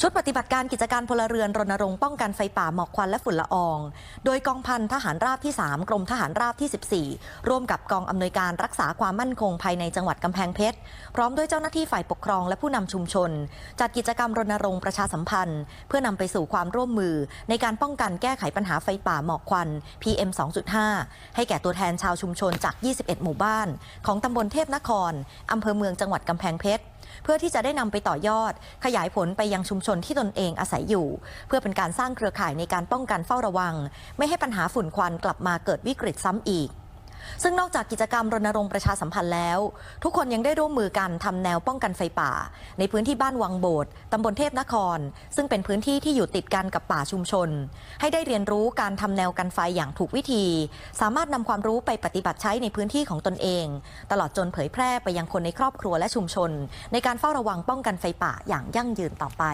ชุดปฏิบัติการกิจการพลเรือนรณรงค์ป้องกันไฟป่าหมอกควันและฝุ่นละออง โดยกองพันทหารราบที่ 3 กรมทหารราบที่ 14 ร่วมกับกองอำนวยการรักษาความมั่นคงภายในจังหวัดกำแพงเพชร พร้อมด้วยเจ้าหน้าที่ฝ่ายปกครองและผู้นำชุมชน จัดกิจกรรมรณรงค์ประชาสัมพันธ์ เพื่อนำไปสู่ความร่วมมือ ในการป้องกันแก้ไขปัญหาไฟป่าหมอกควัน PM 2.5 ให้แก่ตัวแทนชาวชุมชนจาก 21 หมู่บ้าน ของตำบลเทพนครอำเภอเมืองจังหวัดกำแพงเพชร เพื่อที่จะได้นำไปต่อยอด ขยายผลไปยังชุมชนที่ตนเองอาศัยอยู่ เพื่อเป็นการสร้างเครือข่ายในการป้องกันเฝ้าระวัง ไม่ให้ปัญหาฝุ่นควันกลับมาเกิดวิกฤตซ้ำอีก ซึ่งนอกจากกิจกรรมรณรงค์ประชาสัมพันธ์แล้ว ทุกคนยังได้ร่วมมือกันทำแนวป้องกันไฟป่า ในพื้นที่บ้านวังโบดตำบลเทพนคร ซึ่งเป็นพื้นที่ที่อยู่ติดกันกับป่าชุมชน ให้ได้เรียนรู้การทำแนวกันไฟอย่างถูกวิธี สามารถนำความรู้ไปปฏิบัติใช้ในพื้นที่ของตนเอง ตลอดจนเผยแพร่ไปยังคนในครอบครัวและชุมชน ในการเฝ้าระวังป้องกันไฟป่าอย่างยั่งยืนต่อไป